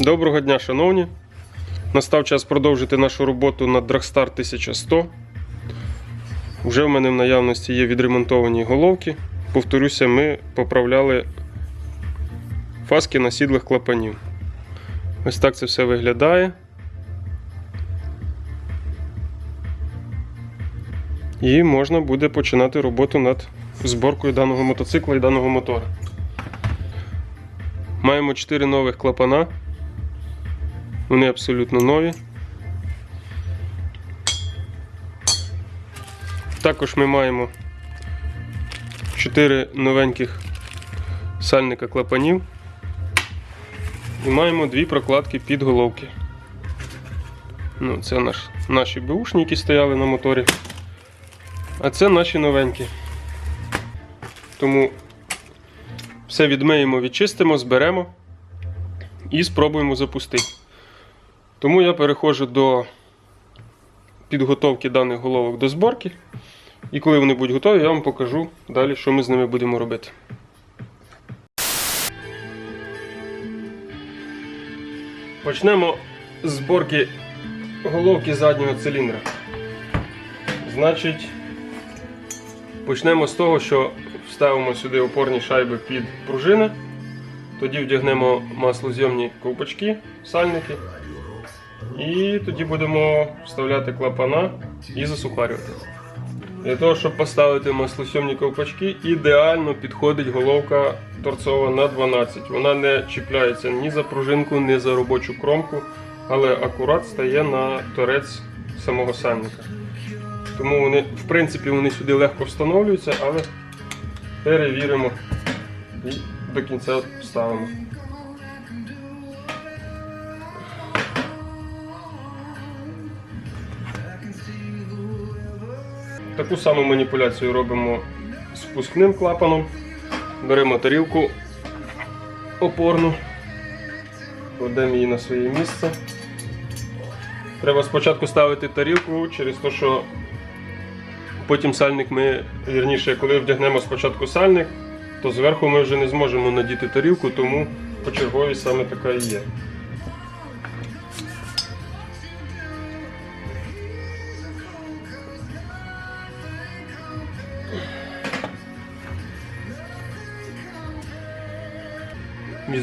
Доброго дня, шановні. Настав час продовжити нашу роботу над Dragstar 1100. Вже в мене в наявності є відремонтовані головки. Повторюся, ми поправляли фаски насідлих клапанів. Ось так це все виглядає. І можна буде починати роботу над зборкою даного мотоцикла і даного мотора. Маємо 4 нових клапана. Вони абсолютно нові. Також ми маємо 4 новеньких сальника клапанів. І маємо дві прокладки під головки. Ну, це наш, наші бушні, які стояли на моторі. А це наші новенькі. Тому все відмиємо, відчистимо, зберемо і спробуємо запустити. Тому я переходжу до підготовки даних головок до зборки. І коли вони будуть готові, я вам покажу далі, що ми з ними будемо робити. Почнемо з зборки головки заднього циліндра. Значить, почнемо з того, що вставимо сюди опорні шайби під пружини. Тоді вдягнемо маслозйомні ковпачки, сальники. І тоді будемо вставляти клапана і засухарювати. Для того, щоб поставити маслосйомні ковпачки, ідеально підходить головка торцова на 12. Вона не чіпляється ні за пружинку, ні за робочу кромку, але акурат стає на торець самого сальника. Тому вони, в принципі, вони сюди легко встановлюються, але перевіримо і до кінця вставимо. Таку саму маніпуляцію робимо з впускним клапаном. Беремо тарілку опорну, кладемо її на своє місце. Треба спочатку ставити тарілку через те, що потім сальник ми, вірніше, коли вдягнемо спочатку сальник, то зверху ми вже не зможемо надіти тарілку, тому почерговість саме така і є.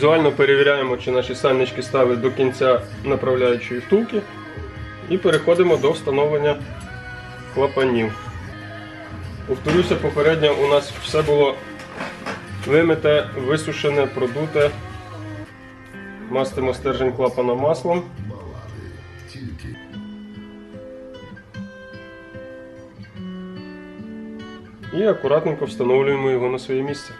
Візуально перевіряємо, чи наші сальнички ставить до кінця направляючої втулки. І переходимо до встановлення клапанів. Повторюся, попередньо у нас все було вимите, висушене, продуте. Мастимо стержень клапана маслом. І акуратненько встановлюємо його на своє місце.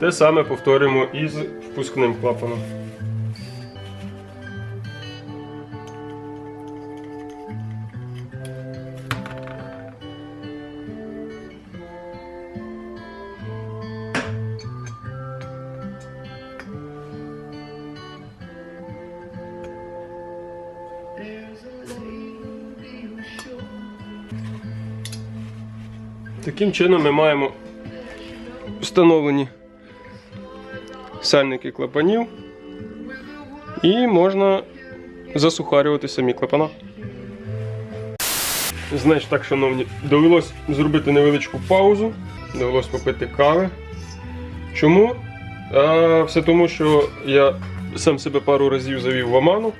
Те саме повторюємо і з впускним клапаном. Таким чином ми маємо встановлені сальники клапанів і можна засухарювати самі клапана. Значить так, шановні, довелось зробити невеличку паузу, довелось попити кави. Чому? А, все тому, що я сам себе пару разів завів в оману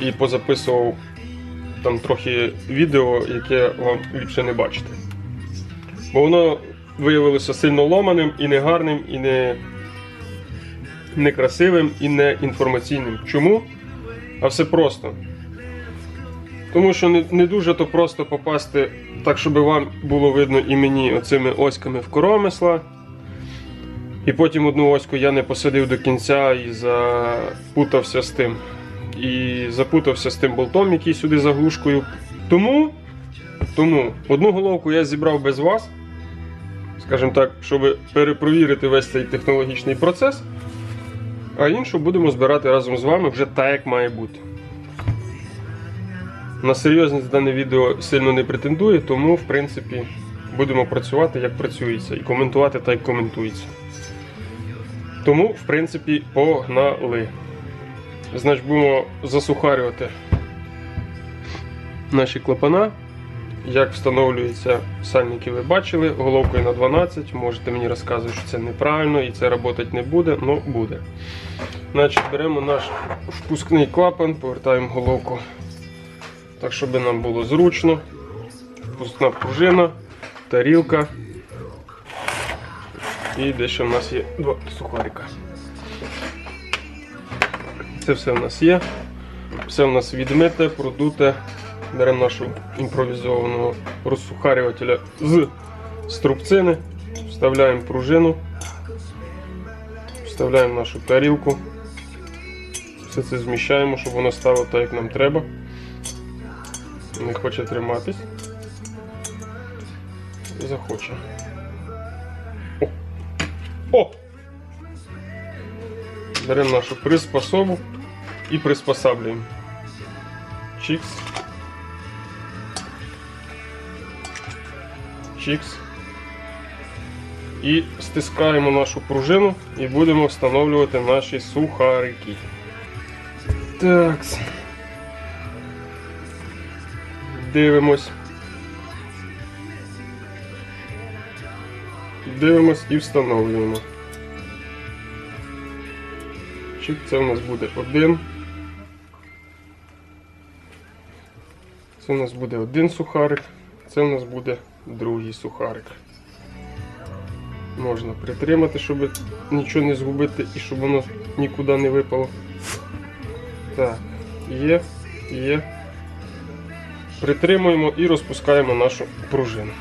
і позаписував там трохи відео, яке вам ліпше не бачите. Бо воно виявилося сильно ломаним і негарним, і не некрасивим і не інформаційним. Чому? А все просто. Тому що не, не дуже то просто попасти так, щоб вам було видно і мені оцими оськами в коромисла. І потім одну оську я не посадив до кінця і запутався з тим. І запутався з тим болтом, який сюди заглушкою. Тому, тому одну головку я зібрав без вас, скажімо так, щоб перепровірити весь цей технологічний процес. А іншу будемо збирати разом з вами вже так, як має бути. На серйозність дане відео сильно не претендує, тому в принципі будемо працювати як працюється і коментувати так, як коментується. Тому, в принципі, погнали. Значить, будемо засухарювати наші клапана. Як встановлюється сальники, ви бачили, головкою на 12. Можете мені розказувати, що це неправильно і це працювати не буде, але буде. Значить, беремо наш впускний клапан, повертаємо головку так, щоб нам було зручно. Впускна пружина, тарілка. І дещо в нас є два сухарика. Це все в нас є. Все в нас відмите, продуте. Беремо нашу імпровізованого розсухарювателя з струбцини, вставляємо пружину, вставляємо нашу тарілку. Все це зміщаємо, щоб воно стало так, як нам треба. Не хоче триматись. Захоче. О! О! Беремо нашу приспособу і приспосаблюємо. Чікс. Чікс. І стискаємо нашу пружину і будемо встановлювати наші сухарики. Так. Дивимось. Дивимось і встановлюємо. Чик, це у нас буде один. Це у нас буде один сухарик, це у нас буде другий сухарик. Можна притримати, щоб нічого не згубити і щоб воно нікуди не випало. Так, є, є. Притримуємо і розпускаємо нашу пружину.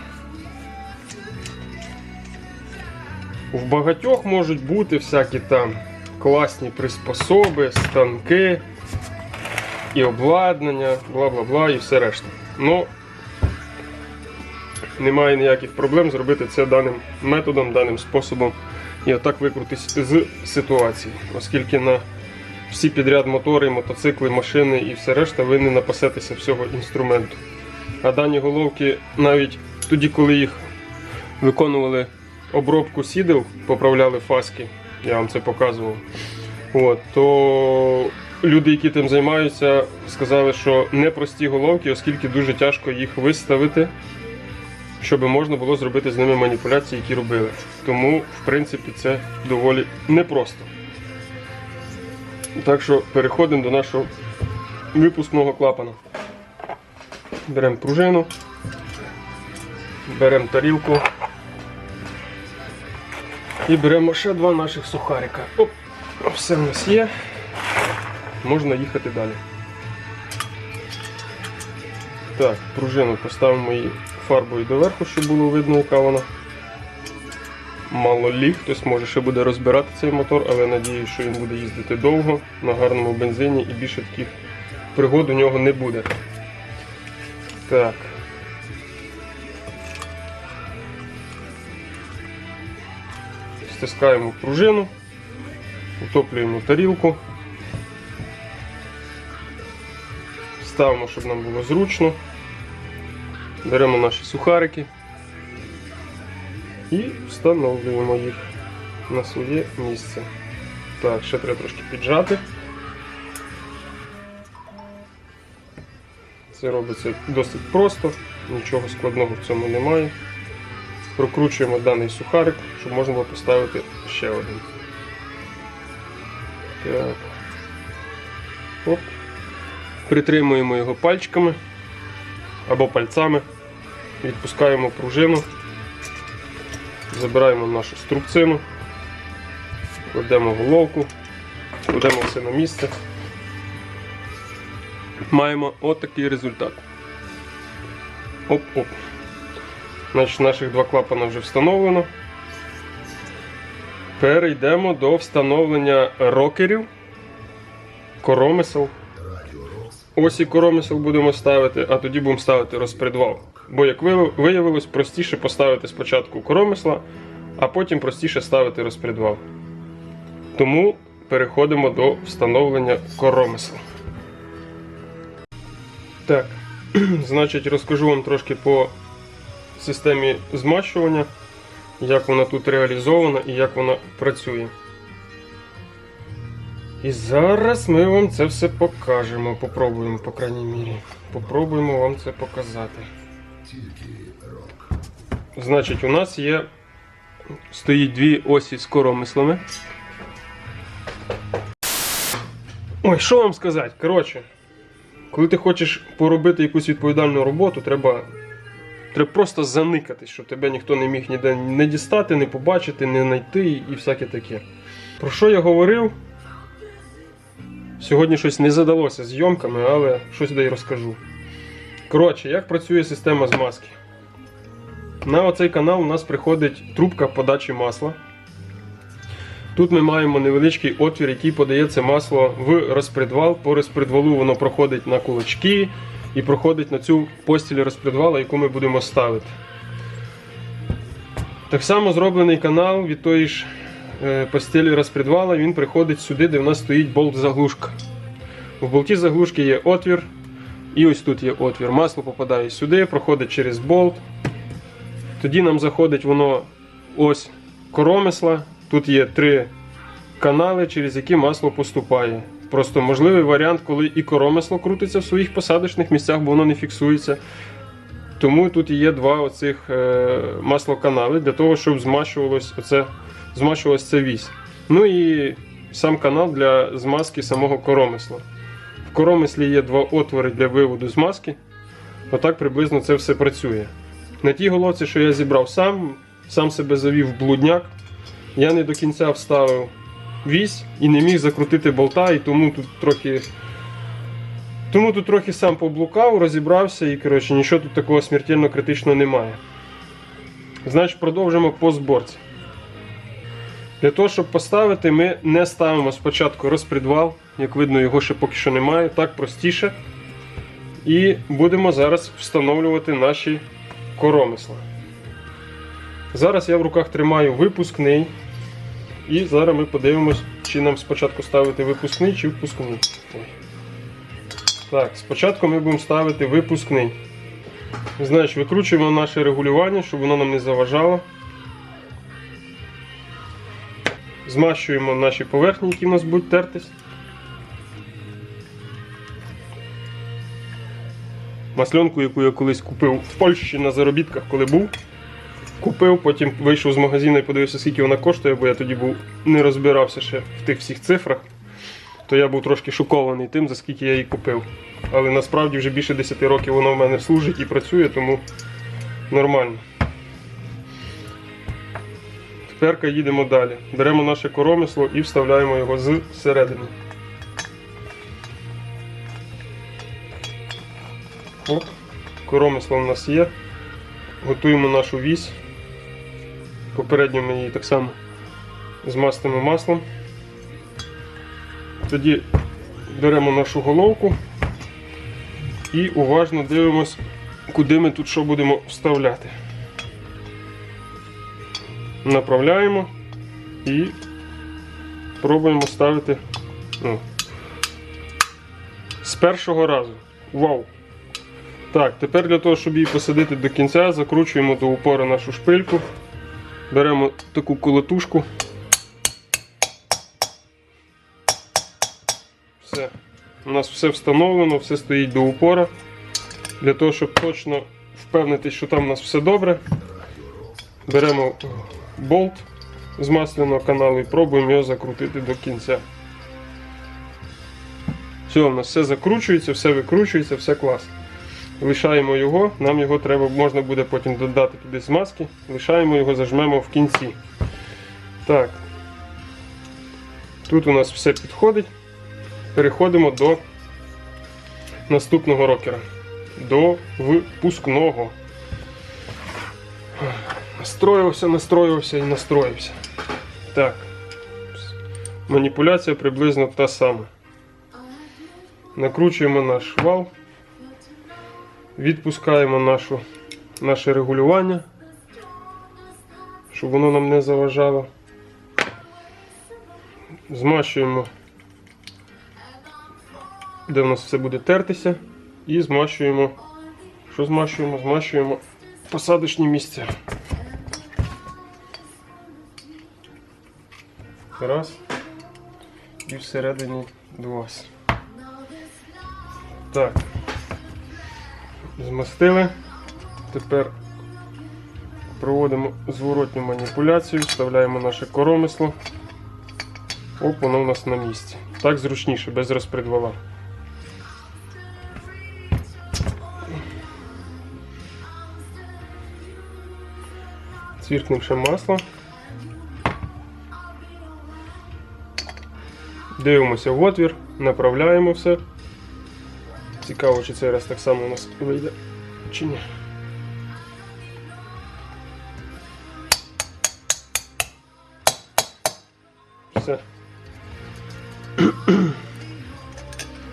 В багатьох можуть бути всякі там класні приспособи, станки і обладнання, бла-бла-бла і все решта. Ну, немає ніяких проблем зробити це даним методом, даним способом і отак викрутись з ситуації, оскільки на всі підряд мотори, мотоцикли, машини і все решта ви не напасетеся всього інструменту. А дані головки навіть тоді, коли їх виконували обробку сідел, поправляли фаски, я вам це показував. От, то люди, які тим займаються, сказали, що непрості головки, оскільки дуже тяжко їх виставити, щоб можна було зробити з ними маніпуляції, які робили. Тому, в принципі, це доволі непросто. Так що переходимо до нашого випускного клапана. Беремо пружину, беремо тарілку і беремо ще два наших сухарика. Оп, все в нас є. Можна їхати далі. Так, пружину поставимо її фарбою доверху, щоб було видно, яка вона. Мало лі, хтось може ще буде розбирати цей мотор, але надіюсь, що він буде їздити довго на гарному бензині і більше таких пригод у нього не буде. Так. Стискаємо пружину, утоплюємо тарілку, ставимо, щоб нам було зручно. Беремо наші сухарики і встановлюємо їх на своє місце. Так, ще треба трошки піджати. Це робиться досить просто, нічого складного в цьому немає. Прокручуємо даний сухарик, щоб можна було поставити ще один. Так. Оп. Притримуємо його пальчиками або пальцями, відпускаємо пружину, забираємо нашу струбцину, кладемо головку, кладемо все на місце маємо отакий результат. Оп-оп. Значить, наших два клапана вже встановлено. Перейдемо до встановлення рокерів, коромисел. Ось і коромисел будемо ставити, а тоді будемо ставити розпредвал. Бо, як виявилось, простіше поставити спочатку коромисла, а потім простіше ставити розпредвал. Тому переходимо до встановлення коромисла. Так, Значить, розкажу вам трошки по системі змащування, як вона тут реалізована і як вона працює. І зараз ми вам це все покажемо. Попробуємо, по крайній мірі. Попробуємо вам це показати. Значить, у нас є стоїть дві осі з коромислами. Ой, що вам сказати? Коротше, коли ти хочеш поробити якусь відповідальну роботу, треба, треба просто заникатись, щоб тебе ніхто не міг ніде не дістати, не побачити, не знайти і всяке таке. Про що я говорив? Сьогодні щось не задалося зйомками, але щось дай розкажу. Коротше, як працює система змазки? На оцей канал у нас приходить трубка подачі масла. Тут ми маємо невеличкий отвір, який подає це масло в розпредвал. По розпредвалу воно проходить на кулачки і проходить на цю постіль розпредвала, яку ми будемо ставити. Так само зроблений канал від тої ж е, постелі розпредвала, він приходить сюди, де в нас стоїть болт-заглушка. В болті заглушки є отвір, і ось тут є отвір. Масло попадає сюди, проходить через болт. Тоді нам заходить воно ось коромисла. Тут є три канали, через які масло поступає. Просто можливий варіант, коли і коромисло крутиться в своїх посадочних місцях, бо воно не фіксується. Тому тут є два оцих е, маслоканали для того, щоб змащувалось оце, змащувалось це вісь. Ну і сам канал для змазки самого коромисла. Коромислі є два отвори для виводу змазки. Отак приблизно це все працює. На тій головці, що я зібрав сам, сам себе завів блудняк. Я не до кінця вставив вісь і не міг закрутити болта, і тому тут трохи. Тому тут трохи сам поблукав, розібрався і коротше, нічого тут такого смертельно критичного немає. Значить, продовжимо по зборці. Для того, щоб поставити, ми не ставимо спочатку розпредвал, як видно, його ще поки що немає, так простіше. І будемо зараз встановлювати наші коромисла. Зараз я в руках тримаю випускний. І зараз ми подивимось, чи нам спочатку ставити випускний чи впускний. Так, спочатку ми будемо ставити випускний. Значить, викручуємо наше регулювання, щоб воно нам не заважало. Змащуємо наші поверхні, які в нас будуть тертись. Масленку, яку я колись купив в Польщі на заробітках, коли був. Купив, потім вийшов з магазину і подивився, скільки вона коштує, бо я тоді був не розбирався ще в тих всіх цифрах. То я був трошки шокований тим, за скільки я її купив. Але насправді вже більше 10 років вона в мене служить і працює, тому нормально. Тепер їдемо далі. Беремо наше коромисло і вставляємо його з середини. Оп, коромисло у нас є. Готуємо нашу вісь. Попередньо ми її так само змастимо маслом. Тоді беремо нашу головку і уважно дивимось, куди ми тут що будемо вставляти. Направляємо і пробуємо ставити ну, з першого разу. Вау! Так, тепер для того, щоб її посадити до кінця, закручуємо до упора нашу шпильку. Беремо таку колотушку. Все. У нас все встановлено, все стоїть до упора. Для того, щоб точно впевнитися, що там у нас все добре. Беремо болт з масляного каналу і пробуємо його закрутити до кінця. Все, у нас все закручується, все викручується, все класно. Лишаємо його, нам його треба, можна буде потім додати туди змазки. Лишаємо його, зажмемо в кінці. Так. Тут у нас все підходить. Переходимо до наступного рокера. До впускного. Настроївся, настроївся і настроївся. Так. Маніпуляція приблизно та сама. Накручуємо наш вал. Відпускаємо нашу, наше регулювання, щоб воно нам не заважало. Змащуємо, де в нас все буде тертися, і змащуємо Що змащуємо? Змащуємо посадочні місця. Раз. І всередині два. Так. Змастили. Тепер проводимо зворотню маніпуляцію, вставляємо наше коромисло. Оп, воно у нас на місці. Так зручніше, без розпредвала. Цвіркнемо ще масло. Дивимося в отвір, направляємо все. Цікаво, чи цей раз так само у нас вийде, чи ні. Все.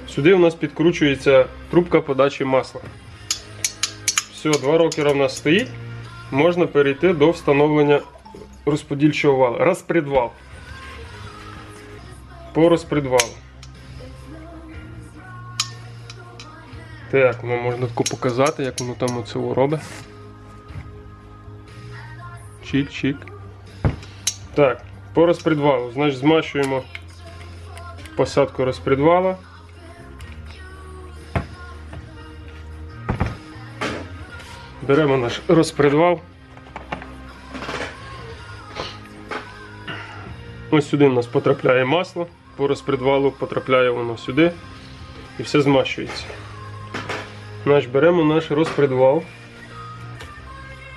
Сюди у нас підкручується трубка подачі масла. Все, два рокера в нас стоїть. Можна перейти до встановлення розподільчого вала. Розпредвал. По розпредвалу. Так, ну можна таку показати, як воно там оце робить. Чик-чик. Так, по розпредвалу. Значить, змащуємо посадку розпредвала. Беремо наш розпредвал. Ось сюди у нас потрапляє масло, по розпредвалу потрапляє воно сюди і все змащується. Значить, беремо наш розпредвал.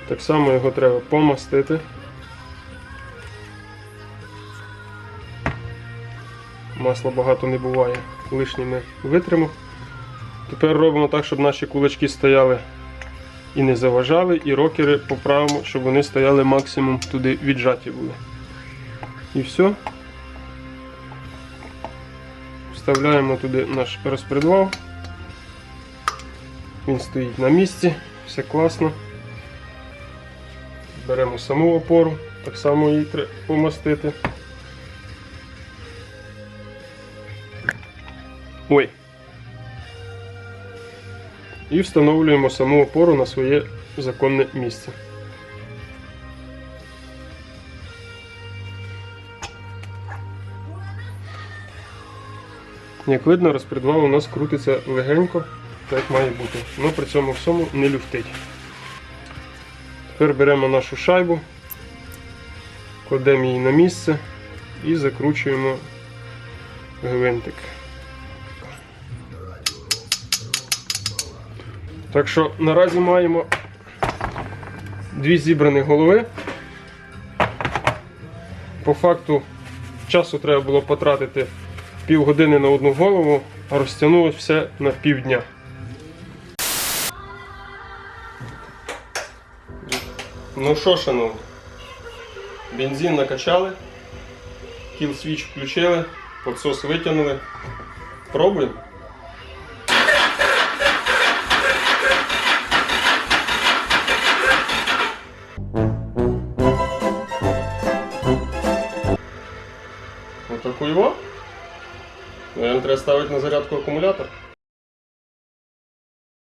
Так само його треба помастити. Масла багато не буває, лишнє ми витримо. Тепер робимо так, щоб наші кулачки стояли і не заважали, і рокери поправимо, щоб вони стояли максимум туди віджаті були. І все. Вставляємо туди наш розпредвал. Він стоїть на місці, все класно. Беремо саму опору, так само її треба помастити. Ой. І встановлюємо саму опору на своє законне місце. Як видно, розпредвал у нас крутиться легенько, так має бути. але при цьому всьому не люфтить. Тепер беремо нашу шайбу, кладемо її на місце і закручуємо гвинтик. Так що наразі маємо дві зібрані голови. По факту часу треба було потратити півгодини на одну голову, а розтягнулося все на півдня. Ну що, шановні, бензин накачали, кіл свіч включили, підсос витягнули. Пробуємо. Отаку його. Наверное, треба ставити на зарядку акумулятор.